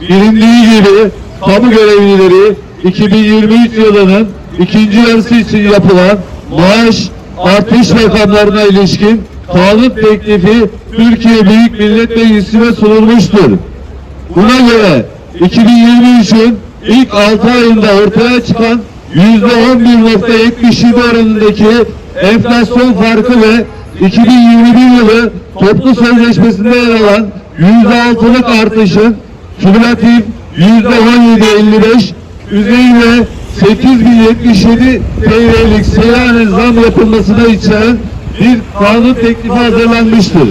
bilindiği gibi kamu görevlileri 2023 yılının ikinci yarısı için yapılan maaş artış rakamlarına ilişkin kanun teklifi Türkiye Büyük Millet Meclisi'ne sunulmuştur. Buna göre 2023'ün ilk 6 ayında ortaya çıkan %11.77 oranındaki enflasyon farkı ve 2021 yılı toplu sözleşmesinde yer alan %6'lık artışın kümülatif %17.55 üzerine 8077 TL'lik seyyanen zam yapılmasına içeren bir kanun teklifi hazırlanmıştır.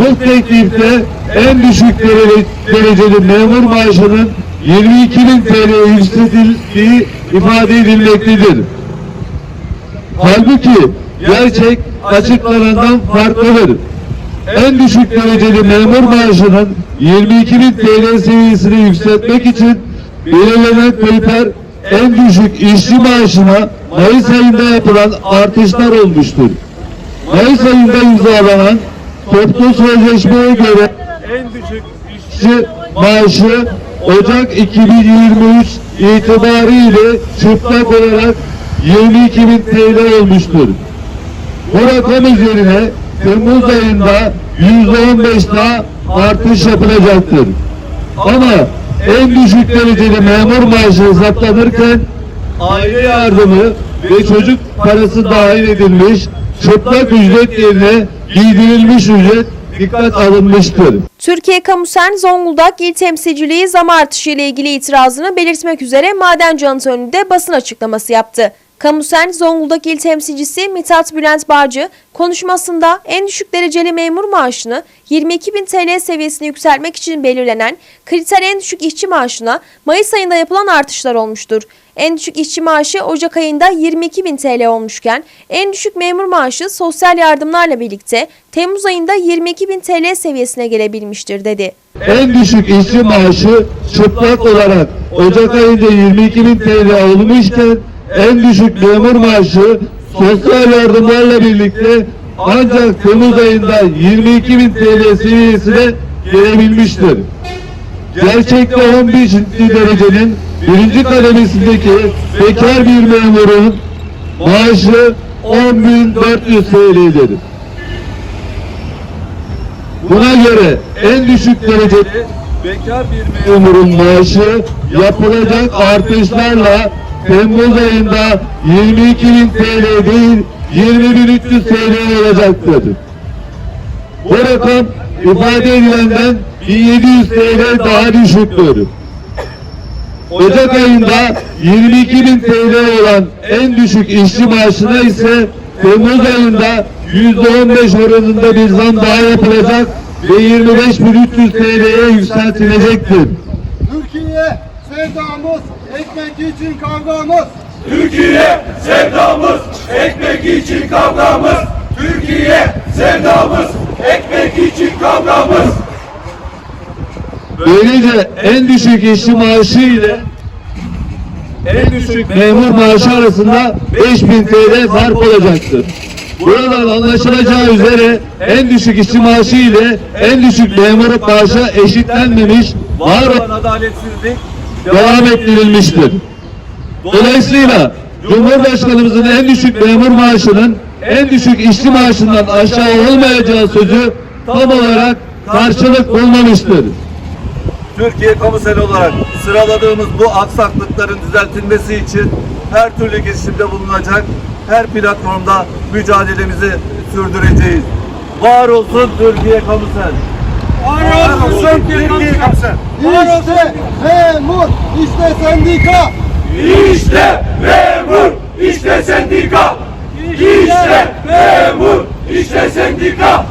Bu teklifte en düşük derece- dereceli memur maaşının 22 bin TL'ye yükseltildiği ifade edilmektedir. Halbuki gerçek açıklanandan farklıdır. En düşük dereceli memur maaşının 22 bin TL seviyesini yükseltmek için belirlenen kriter en düşük işçi maaşına Mayıs ayında yapılan artışlar olmuştur. Mayıs ayında imzalanan toplu sözleşmeye göre en düşük işçi maaşı Ocak 2023 itibariyle çıplak olarak 22 bin TL olmuştur. Bu rakam üzerine Temmuz ayında %15 daha artış yapılacaktır. Ama en düşük dereceli memur maaşı hesaplanırken aile yardımı ve çocuk parası dahil edilmiş çıplak ücret yerine giydirilmiş ücret dikkat alınmıştır. Türkiye Kamusen Zonguldak İl Temsilciliği zam artışı ile ilgili itirazını belirtmek üzere madenci anıtı önünde basın açıklaması yaptı. Kamusen Zonguldak İl Temsilcisi Mithat Bülent Bağcı konuşmasında en düşük dereceli memur maaşını 22 bin TL seviyesine yükseltmek için belirlenen kriter en düşük işçi maaşına Mayıs ayında yapılan artışlar olmuştur. En düşük işçi maaşı Ocak ayında 22 bin TL olmuşken en düşük memur maaşı sosyal yardımlarla birlikte Temmuz ayında 22 bin TL seviyesine gelebilmiştir dedi. En düşük işçi maaşı çıplak olarak Ocak ayında 22 bin TL olmuşken en düşük memur maaşı sosyal yardımlarla birlikte ancak Temmuz ayında 22 bin TL seviyesine gelebilmiştir. Gerçekte 11. derecenin birinci kademesindeki bekar bir memurun maaşı 10.400 TL'dir. Buna göre en düşük derecede bekar bir memurun maaşı yapılacak artışlarla Temmuz ayında 22 bin TL değil 20.300 TL olacaktır. Bu rakam ifade edilenden 1700 TL daha düşüktür. Ocak ayında 22 bin TL olan en düşük işçi maaşına ise Temmuz ayında %15 oranında bir zam daha yapılacak ve 25.300 TL'ye yükseltilecektir. Türkiye sevdamız, ekmek için kavgamız. Türkiye sevdamız, ekmek için kavgamız. Türkiye sevdamız, ekmek için kavgamız. Böylece en düşük işçi maaşı ile en düşük memur maaşı arasında 5000 TL fark olacaktır. Buradan anlaşılacağı üzere en düşük işçi maaşı ile en düşük memur maaşı eşitlenmemiş, var olan adaletsizlik devam ettirilmiştir. Dolayısıyla Cumhurbaşkanımızın en düşük memur maaşının en düşük işçi maaşından aşağı olmayacağı sözü tam olarak karşılık bulmamıştır. Türkiye Kamusel olarak sıraladığımız bu aksaklıkların düzeltilmesi için her türlü girişimde bulunacak, her platformda mücadelemizi sürdüreceğiz. Var olsun Türkiye Kamusel. Var olsun Türkiye kapsın. İşte memur, işte sendika. İşte memur, işte sendika. İşte memur, işte sendika.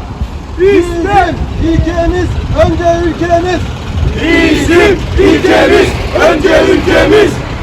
Bizim ülkemiz, önce ülkemiz. Bizim ülkemiz, önce ülkemiz.